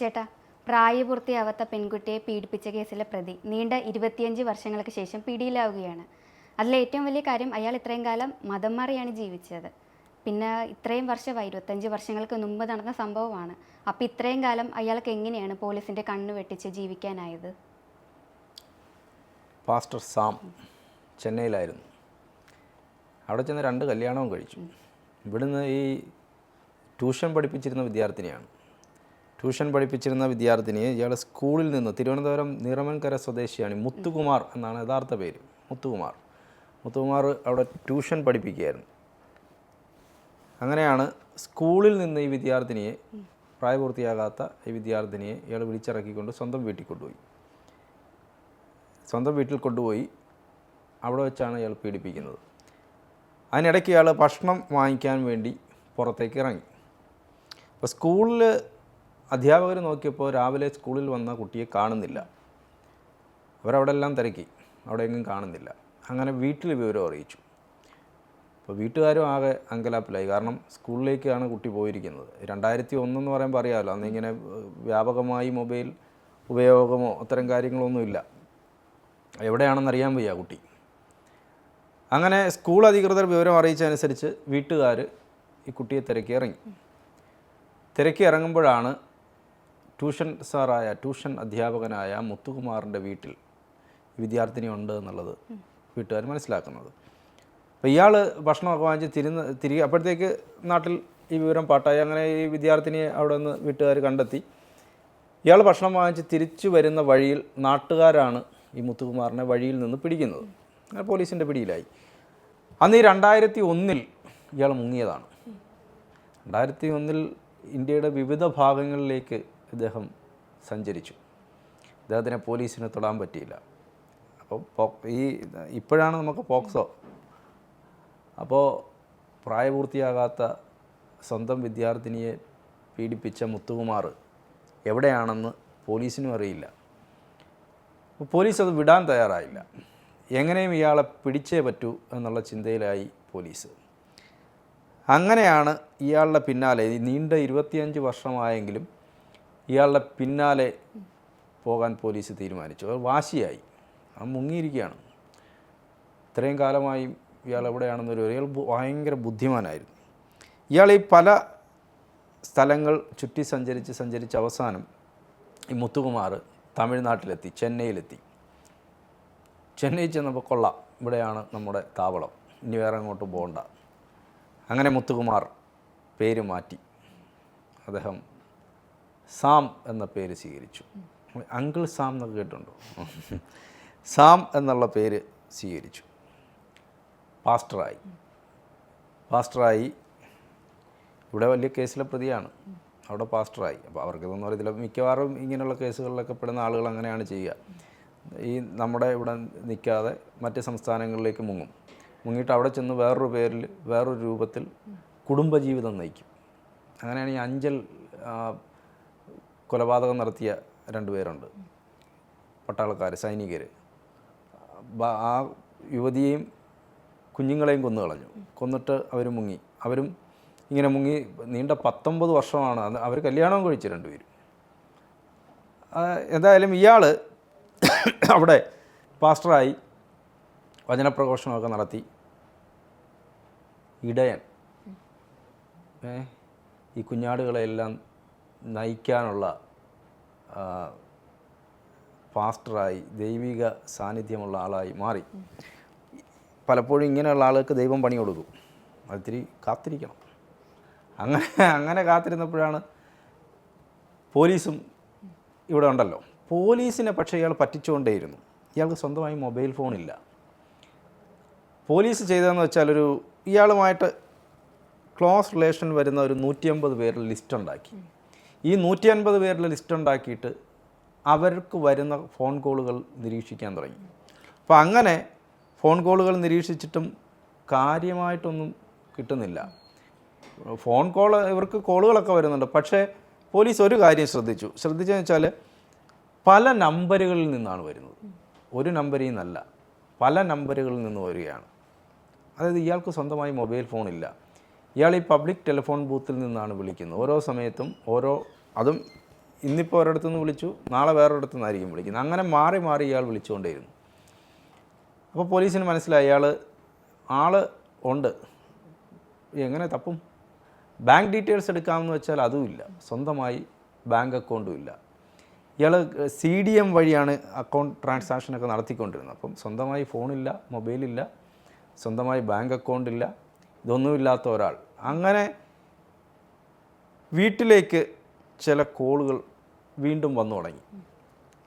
ചേട്ടാ പ്രായപൂർത്തിയാവാത്ത പെൺകുട്ടിയെ പീഡിപ്പിച്ച കേസിലെ പ്രതി നീണ്ട ഇരുപത്തിയഞ്ച് വർഷങ്ങൾക്ക് ശേഷം പിടിയിലാവുകയാണ്. അതിലെ ഏറ്റവും വലിയ കാര്യം അയാൾ ഇത്രയും കാലം മതം മാറിയാണ് ജീവിച്ചത്. പിന്നെ ഇത്രയും വർഷമായി ഇരുപത്തഞ്ച് വർഷങ്ങൾക്ക് മുമ്പ് നടന്ന സംഭവമാണ്. അപ്പം ഇത്രയും കാലം അയാൾക്ക് എങ്ങനെയാണ് പോലീസിന്റെ കണ്ണ് വെട്ടിച്ച് ജീവിക്കാനായത്? Pastor Sam ചെന്നൈയിലായിരുന്നു. അവിടെ ചെന്ന് രണ്ട് കല്യാണവും കഴിച്ചു. ഇവിടുന്ന് ഈ ട്യൂഷൻ പഠിപ്പിച്ചിരുന്ന വിദ്യാർത്ഥിനിയാണ്. ട്യൂഷൻ പഠിപ്പിച്ചിരുന്ന വിദ്യാർത്ഥിനിയെ ഇയാൾ സ്കൂളിൽ നിന്ന് തിരുവനന്തപുരം നിറമൻകര സ്വദേശിയാണ് മുത്തുകുമാർ എന്നാണ് യഥാർത്ഥ പേര്. മുത്തുകുമാർ. മുത്തുകുമാർ അവിടെ ട്യൂഷൻ പഠിപ്പിക്കുകയായിരുന്നു. അങ്ങനെയാണ് സ്കൂളിൽ നിന്ന് ഈ വിദ്യാർത്ഥിനിയെ പ്രായപൂർത്തിയാകാത്ത ഈ വിദ്യാർത്ഥിനിയെ ഇയാൾ വിളിച്ചിറക്കിക്കൊണ്ട് സ്വന്തം വീട്ടിൽ കൊണ്ടുപോയി. സ്വന്തം വീട്ടിൽ കൊണ്ടുപോയി അവിടെ വെച്ചാണ് ഇയാൾ പീഡിപ്പിക്കുന്നത്. അതിനിടയ്ക്ക് ഇയാൾ ഭക്ഷണം വാങ്ങിക്കാൻ വേണ്ടി പുറത്തേക്ക് ഇറങ്ങി. അപ്പോൾ സ്കൂളിൽ അധ്യാപകർ നോക്കിയപ്പോൾ രാവിലെ സ്കൂളിൽ വന്ന കുട്ടിയെ കാണുന്നില്ല. അവരവിടെ എല്ലാം തിരക്കി. എങ്ങും കാണുന്നില്ല. അങ്ങനെ വീട്ടിൽ വിവരം അറിയിച്ചു. അപ്പോൾ വീട്ടുകാരും ആകെ അങ്കലാപ്പിലായി. കാരണം സ്കൂളിലേക്കാണ് കുട്ടി പോയിരിക്കുന്നത്. രണ്ടായിരത്തി ഒന്നെന്ന് പറയുമ്പോൾ അറിയാമല്ലോ അന്ന് ഇങ്ങനെ വ്യാപകമായി മൊബൈൽ ഉപയോഗമോ അത്തരം കാര്യങ്ങളൊന്നുമില്ല എവിടെയാണെന്ന് അറിയാൻ വയ്യ കുട്ടി. അങ്ങനെ സ്കൂൾ അധികൃതർ വിവരം അറിയിച്ചതനുസരിച്ച് വീട്ടുകാർ ഈ കുട്ടിയെ തിരക്കി ഇറങ്ങി. തിരക്കി ഇറങ്ങുമ്പോഴാണ് ട്യൂഷൻ സാറായ ട്യൂഷൻ അധ്യാപകനായ മുത്തുകുമാറിന്റെ വീട്ടിൽ വിദ്യാർത്ഥിനി ഉണ്ട് എന്നുള്ളത് വീട്ടുകാർ മനസ്സിലാക്കുന്നത്. അപ്പോൾ ഇയാൾ ഭക്ഷണമൊക്കെ വാങ്ങിച്ച് തിരുന്ന് തിരികെ അപ്പോഴത്തേക്ക് നാട്ടിൽ ഈ വിവരം പാട്ടായി. അങ്ങനെ ഈ വിദ്യാർത്ഥിനിയെ അവിടെ നിന്ന് വീട്ടുകാർ കണ്ടെത്തി. ഇയാൾ ഭക്ഷണം വാങ്ങിച്ച് തിരിച്ചു വരുന്ന വഴിയിൽ നാട്ടുകാരാണ് ഈ മുത്തുകുമാറിനെ വഴിയിൽ നിന്ന് പിടിക്കുന്നത്. അങ്ങനെ പോലീസിന്റെ പിടിയിലായി. അന്ന് ഈ രണ്ടായിരത്തി ഒന്നിൽ ഇയാൾ മുങ്ങിയതാണ്. രണ്ടായിരത്തി ഒന്നിൽ ഇന്ത്യയുടെ വിവിധ ഭാഗങ്ങളിലേക്ക് ഇദ്ദേഹം സഞ്ചരിച്ചു. അദ്ദേഹത്തിനെ പോലീസിന് തൊടാൻ പറ്റിയില്ല. അപ്പോൾ ഈ ഇപ്പോഴാണ് നമുക്ക് പോക്സോ. അപ്പോൾ പ്രായപൂർത്തിയാകാത്ത സ്വന്തം വിദ്യാർത്ഥിനിയെ പീഡിപ്പിച്ച മുത്തുകുമാർ എവിടെയാണെന്ന് പോലീസിനും അറിയില്ല. പോലീസ് അത് വിടാൻ തയ്യാറായില്ല. എങ്ങനെയും ഇയാളെ പിടിച്ചേ പറ്റൂ എന്നുള്ള ചിന്തയിലായി പോലീസ്. അങ്ങനെയാണ് ഇയാളുടെ പിന്നാലെ നീണ്ട ഇരുപത്തിയഞ്ച് വർഷമായെങ്കിലും ഇയാളുടെ പിന്നാലെ പോകാൻ പോലീസ് തീരുമാനിച്ചു. അത് വാശിയായി. ആ മുങ്ങിയിരിക്കുകയാണ്. ഇത്രയും കാലമായി ഇയാൾ എവിടെയാണെന്നൊരു ഇയാൾ ഭയങ്കര ബുദ്ധിമാനായിരുന്നു. ഇയാൾ ഈ പല സ്ഥലങ്ങൾ ചുറ്റി സഞ്ചരിച്ച് സഞ്ചരിച്ച് അവസാനം ഈ മുത്തുകുമാർ തമിഴ്നാട്ടിലെത്തി ചെന്നൈയിലെത്തി. ചെന്നൈ ചെന്നപ്പോൾ കൊള്ളാം. ഇവിടെയാണ് നമ്മുടെ താവളം. ഇനി വേറെ അങ്ങോട്ട് പോകണ്ട. അങ്ങനെ മുത്തുകുമാർ പേര് മാറ്റി. അദ്ദേഹം സാം എന്ന പേര് സ്വീകരിച്ചു. അങ്കിൾ സാം എന്നൊക്കെ കേട്ടിട്ടുണ്ടോ? സാം എന്നുള്ള പേര് സ്വീകരിച്ചു. പാസ്റ്ററായി. പാസ്റ്ററായി. ഇവിടെ വലിയ കേസിലെ പ്രതിയാണ്. അവിടെ പാസ്റ്ററായി. അപ്പോൾ അവർക്ക് ഇതൊന്നും അറിയത്തില്ല മിക്കവാറും ഇങ്ങനെയുള്ള കേസുകളിലൊക്കെ പെടുന്ന ആളുകൾ അങ്ങനെയാണ് ചെയ്യുക. ഈ നമ്മുടെ ഇവിടെ നിൽക്കാതെ മറ്റ് സംസ്ഥാനങ്ങളിലേക്ക് മുങ്ങും. മുങ്ങിയിട്ട് അവിടെ ചെന്ന് വേറൊരു പേരിൽ വേറൊരു രൂപത്തിൽ കുടുംബജീവിതം നയിക്കും. അങ്ങനെയാണ് ഈ അഞ്ചൽ കൊലപാതകം നടത്തിയ രണ്ടുപേരുണ്ട് പട്ടാളക്കാർ സൈനികർ ആ യുവതിയെയും കുഞ്ഞുങ്ങളെയും കൊന്നു കളഞ്ഞു. കൊന്നിട്ട് അവർ മുങ്ങി. അവരും ഇങ്ങനെ മുങ്ങി നീണ്ട പത്തൊമ്പത് വർഷമാണ് അവർ കല്യാണവും കഴിച്ചു രണ്ടുപേരും എന്തായാലും ഇയാൾ അവിടെ പാസ്റ്ററായി വചനപ്രഘോഷണമൊക്കെ നടത്തി. ഇടയൻ. ഈ കുഞ്ഞാടുകളെല്ലാം നയിക്കാനുള്ള പാസ്റ്ററായി ദൈവിക സാന്നിധ്യമുള്ള ആളായി മാറി. പലപ്പോഴും ഇങ്ങനെയുള്ള ആളുകൾക്ക് ദൈവം പണി കൊടുക്കും. അതിരി കാത്തിരിക്കണം. അങ്ങനെ അങ്ങനെ കാത്തിരുന്നപ്പോഴാണ് പോലീസും ഇവിടെ ഉണ്ടല്ലോ. പോലീസിനെ പക്ഷേ ഇയാൾ പറ്റിച്ചുകൊണ്ടേയിരുന്നു. ഇയാൾക്ക് സ്വന്തമായി മൊബൈൽ ഫോണില്ല. പോലീസ് ചെയ്തതെന്ന് വെച്ചാൽ ഒരു ഇയാളുമായിട്ട് ക്ലോസ് റിലേഷൻ വരുന്ന ഒരു നൂറ്റി അമ്പത് പേരുടെ ലിസ്റ്റ് ഉണ്ടാക്കി. ഈ നൂറ്റി അൻപത് പേരുടെ ലിസ്റ്റ് ഉണ്ടാക്കിയിട്ട് അവർക്ക് വരുന്ന ഫോൺ കോളുകൾ നിരീക്ഷിക്കാൻ തുടങ്ങി. അപ്പോൾ അങ്ങനെ ഫോൺ കോളുകൾ നിരീക്ഷിച്ചിട്ടും കാര്യമായിട്ടൊന്നും കിട്ടുന്നില്ല. ഫോൺ കോൾ ഇവർക്ക് കോളുകളൊക്കെ വരുന്നുണ്ട്. പക്ഷേ പോലീസ് ഒരു കാര്യം ശ്രദ്ധിച്ചു. ശ്രദ്ധിച്ചതെന്ന് വെച്ചാൽ പല നമ്പറുകളിൽ നിന്നാണ് വരുന്നത്. ഒരു നമ്പറിൽ നിന്നല്ല പല നമ്പറുകളിൽ നിന്ന് വരികയാണ്. അതായത് ഇയാൾക്ക് സ്വന്തമായി മൊബൈൽ ഫോണില്ല. ഇയാൾ ഈ പബ്ലിക് ടെലിഫോൺ ബൂത്തിൽ നിന്നാണ് വിളിക്കുന്നത്. ഓരോ സമയത്തും ഓരോ അതും ഇന്നിപ്പോൾ ഒരിടത്തു നിന്ന് വിളിച്ചു നാളെ വേറൊരിടത്തു നിന്നായിരിക്കും വിളിക്കുന്നത്. അങ്ങനെ മാറി മാറി ഇയാൾ വിളിച്ചുകൊണ്ടേയിരുന്നു. അപ്പോൾ പോലീസിന് മനസ്സിലായി ഇയാൾ ആൾ ഉണ്ട്. എങ്ങനെ തപ്പും? ബാങ്ക് ഡീറ്റെയിൽസ് എടുക്കാമെന്ന് വെച്ചാൽ അതുമില്ല സ്വന്തമായി ബാങ്ക് അക്കൗണ്ടും ഇല്ല. ഇയാൾ സി ഡി എം വഴിയാണ് അക്കൗണ്ട് ട്രാൻസാക്ഷനൊക്കെ നടത്തിക്കൊണ്ടിരുന്നത്. അപ്പം സ്വന്തമായി ഫോണില്ല മൊബൈലില്ല സ്വന്തമായി ബാങ്ക് അക്കൗണ്ടില്ല ഇതൊന്നുമില്ലാത്ത ഒരാൾ. അങ്ങനെ വീട്ടിലേക്ക് ചില കോളുകൾ വീണ്ടും വന്നു തുടങ്ങി.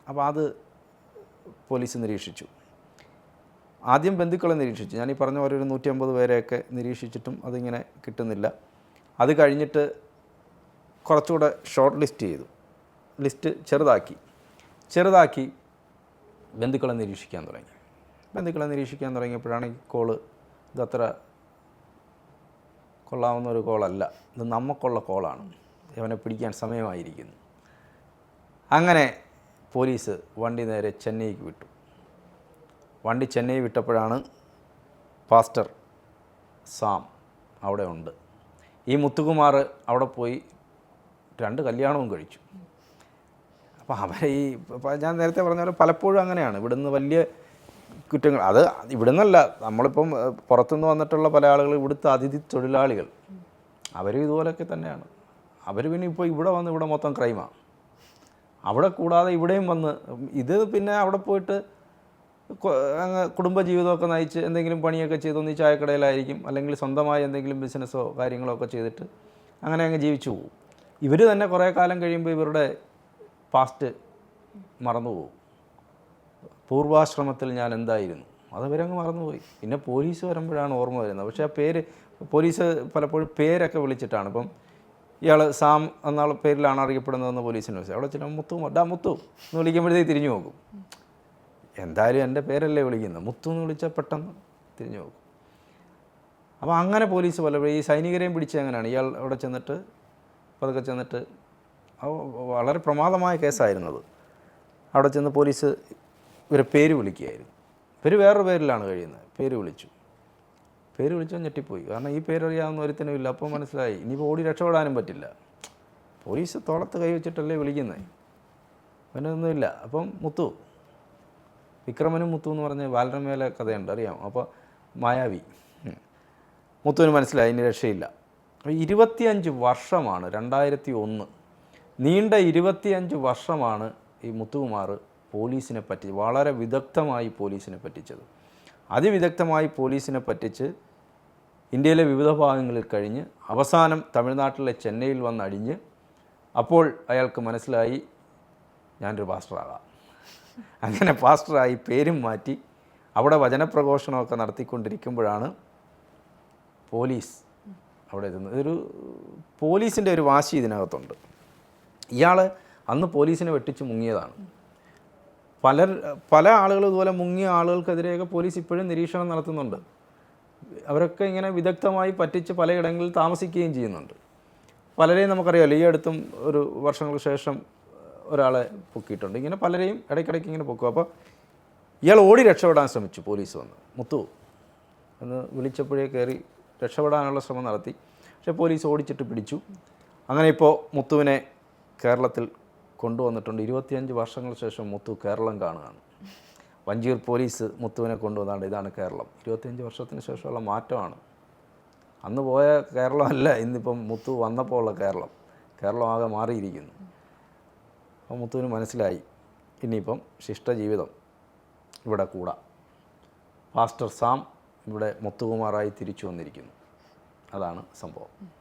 അപ്പോൾ അത് പോലീസ് നിരീക്ഷിച്ചു. ആദ്യം ബന്ധുക്കളെ നിരീക്ഷിച്ചു. ഞാൻ ഈ പറഞ്ഞ പോലെ ഒരു നൂറ്റി അമ്പത് പേരെയൊക്കെ നിരീക്ഷിച്ചിട്ടും അതിങ്ങനെ കിട്ടുന്നില്ല. അത് കഴിഞ്ഞിട്ട് കുറച്ചുകൂടെ ഷോർട്ട് ലിസ്റ്റ് ചെയ്തു. ലിസ്റ്റ് ചെറുതാക്കി. ചെറുതാക്കി ബന്ധുക്കളെ നിരീക്ഷിക്കാൻ തുടങ്ങി. ബന്ധുക്കളെ നിരീക്ഷിക്കാൻ തുടങ്ങിയപ്പോഴാണ് ഈ കോൾ ഇതത്ര കൊള്ളാവുന്ന ഒരു കോളല്ല. ഇത് നമുക്കുള്ള കോളാണ്. ഇവനെ പിടിക്കാൻ സമയമായിരിക്കുന്നു. അങ്ങനെ പോലീസ് വണ്ടി നേരെ ചെന്നൈക്ക് വിട്ടു. വണ്ടി ചെന്നൈ വിട്ടപ്പോഴാണ് പാസ്റ്റർ സാം അവിടെ ഉണ്ട്. ഈ മുത്തുകുമാർ അവിടെ പോയി രണ്ട് കല്യാണവും കഴിച്ചു. അപ്പോൾ അവരെ ഈ ഞാൻ നേരത്തെ പറഞ്ഞ പോലെ പലപ്പോഴും അങ്ങനെയാണ്. ഇവിടുന്ന് വലിയ കുറ്റങ്ങൾ. അത് ഇവിടുന്നല്ല. നമ്മളിപ്പം പുറത്തുനിന്ന് വന്നിട്ടുള്ള പല ആളുകൾ ഇവിടുത്തെ അതിഥി തൊഴിലാളികൾ. അവരും ഇതുപോലൊക്കെ തന്നെയാണ്. അവർ പിന്നെ ഇപ്പോൾ ഇവിടെ വന്ന് ഇവിടെ മൊത്തം ക്രൈമാണ് അവിടെ കൂടാതെ ഇവിടെയും വന്ന് ഇത് പിന്നെ അവിടെ പോയിട്ട് അങ്ങ് കുടുംബജീവിതമൊക്കെ നയിച്ച് എന്തെങ്കിലും പണിയൊക്കെ ചെയ്ത് ഒന്ന് ഈ ചായക്കടയിലായിരിക്കും. അല്ലെങ്കിൽ സ്വന്തമായി എന്തെങ്കിലും ബിസിനസ്സോ കാര്യങ്ങളോ ഒക്കെ ചെയ്തിട്ട് അങ്ങനെ അങ്ങ് ജീവിച്ചു പോകും ഇവർ തന്നെ കുറേ കാലം കഴിയുമ്പോൾ ഇവരുടെ പാസ്റ്റ് മറന്നുപോകും പൂർവാശ്രമത്തിൽ ഞാൻ എന്തായിരുന്നു? അത് അവരങ്ങ് മറന്നുപോയി. പിന്നെ പോലീസ് വരുമ്പോഴാണ് ഓർമ്മ വരുന്നത്. പക്ഷേ ആ പേര് പോലീസ് പലപ്പോഴും പേരൊക്കെ വിളിച്ചിട്ടാണ്. ഇപ്പം ഇയാൾ സാം എന്നുള്ള പേരിലാണ് അറിയപ്പെടുന്നതെന്ന് പോലീസിന് വിളിച്ചത് അവിടെ ചില മുത്തു ഡാ മുത്തു എന്ന് വിളിക്കുമ്പോഴത്തേക്ക് തിരിഞ്ഞു നോക്കും. എന്തായാലും എന്റെ പേരല്ലേ വിളിക്കുന്നത്? മുത്തു എന്ന് വിളിച്ചാൽ പെട്ടെന്ന് തിരിഞ്ഞു നോക്കും. അപ്പോൾ അങ്ങനെ പോലീസ് പലപ്പോഴും ഈ സൈനികരെയും പിടിച്ച് അങ്ങനെയാണ് ഇയാൾ അവിടെ ചെന്നിട്ട് പതുക്കെ ചെന്നിട്ട് വളരെ പ്രമാദമായ കേസായിരുന്നത് അവിടെ ചെന്ന് പോലീസ് ഇവരെ പേര് വിളിക്കുകയായിരുന്നു. പേര് വേറൊരു പേരിലാണ് കഴിയുന്നത്. പേര് വിളിച്ചു. പേര് വിളിച്ചാൽ ഞെട്ടിപ്പോയി. കാരണം ഈ പേരറിയാവുന്ന ഒരുത്തനും ഇല്ല. അപ്പോൾ മനസ്സിലായി. ഇനിയിപ്പോൾ ഓടി രക്ഷപ്പെടാനും പറ്റില്ല. പോലീസ് തോളത്ത് കൈവച്ചിട്ടല്ലേ വിളിക്കുന്നത് അവനൊന്നുമില്ല അപ്പം മുത്തു. വിക്രമനും മുത്തു എന്ന് പറഞ്ഞ് ബാലരമേലെ കഥയുണ്ട്. അറിയാം അപ്പോൾ മായാവി. മുത്തുവിന് മനസ്സിലായി. ഇനി രക്ഷയില്ല. അപ്പോൾ ഇരുപത്തിയഞ്ച് വർഷമാണ്. രണ്ടായിരത്തി ഒന്ന്. നീണ്ട ഇരുപത്തിയഞ്ച് വർഷമാണ് ഈ മുത്തുകുമാർ പോലീസിനെ പറ്റി വളരെ വിദഗ്ധമായി പോലീസിനെ പറ്റിച്ചത്. അതിവിദഗ്ധമായി പോലീസിനെ പറ്റിച്ച് ഇന്ത്യയിലെ വിവിധ ഭാഗങ്ങളിൽ കഴിഞ്ഞ് അവസാനം തമിഴ്നാട്ടിലെ ചെന്നൈയിൽ വന്ന് അടിഞ്ഞ് അപ്പോൾ അയാൾക്ക് മനസ്സിലായി ഞാനൊരു പാസ്റ്ററാകാം. അങ്ങനെ പാസ്റ്ററായി പേരും മാറ്റി അവിടെ വചനപ്രഘോഷണമൊക്കെ നടത്തിക്കൊണ്ടിരിക്കുമ്പോഴാണ് പോലീസ് അവിടെ എത്തുന്നത്. ഇതൊരു പോലീസിന്റെ ഒരു വാശി ഇതിനകത്തുണ്ട്. ഇയാൾ അന്ന് പോലീസിനെ വെട്ടിച്ച് മുങ്ങിയതാണ്. പലർ പല ആളുകൾ ഇതുപോലെ മുങ്ങിയ ആളുകൾക്കെതിരെയൊക്കെ പോലീസ് ഇപ്പോഴും നിരീക്ഷണം നടത്തുന്നുണ്ട്. അവരൊക്കെ ഇങ്ങനെ വിദഗ്ധമായി പറ്റിച്ച് പലയിടങ്ങളിൽ താമസിക്കുകയും ചെയ്യുന്നുണ്ട്. പലരെയും നമുക്കറിയാമല്ലോ ഈ അടുത്തും ഒരു വർഷങ്ങൾക്ക് ശേഷം ഒരാളെ പൊക്കിയിട്ടുണ്ട്. ഇങ്ങനെ പലരെയും ഇടയ്ക്കിടയ്ക്ക് ഇങ്ങനെ പൊക്കും. അപ്പോൾ ഇയാൾ ഓടി രക്ഷപ്പെടാൻ ശ്രമിച്ചു പോലീസ് വന്ന്. മുത്തു എന്ന് വിളിച്ചപ്പോഴേ കയറി രക്ഷപ്പെടാനുള്ള ശ്രമം നടത്തി. പക്ഷേ പോലീസ് ഓടിച്ചിട്ട് പിടിച്ചു. അങ്ങനെ ഇപ്പോൾ മുത്തുവിനെ കേരളത്തിൽ കൊണ്ടുവന്നിട്ടുണ്ട്. ഇരുപത്തിയഞ്ച് വർഷങ്ങൾക്ക് ശേഷം മുത്തു കേരളം കാണുകയാണ്. വഞ്ചിയൂർ പോലീസ് മുത്തുവിനെ കൊണ്ടുവന്നാണ്ട് ഇതാണ് കേരളം. ഇരുപത്തിയഞ്ച് വർഷത്തിന് ശേഷമുള്ള മാറ്റമാണ്. അന്ന് പോയ കേരളമല്ല ഇന്നിപ്പം മുത്തു വന്നപ്പോൾ ഉള്ള കേരളം. കേരളം ആകെ മാറിയിരിക്കുന്നു. അപ്പം മുത്തുവിന് മനസ്സിലായി. ഇനിയിപ്പം ശിഷ്ടജീവിതം ഇവിടെ കൂടാ. പാസ്റ്റർ സാം ഇവിടെ മുത്തുകുമാറായി തിരിച്ചു വന്നിരിക്കുന്നു. അതാണ് സംഭവം.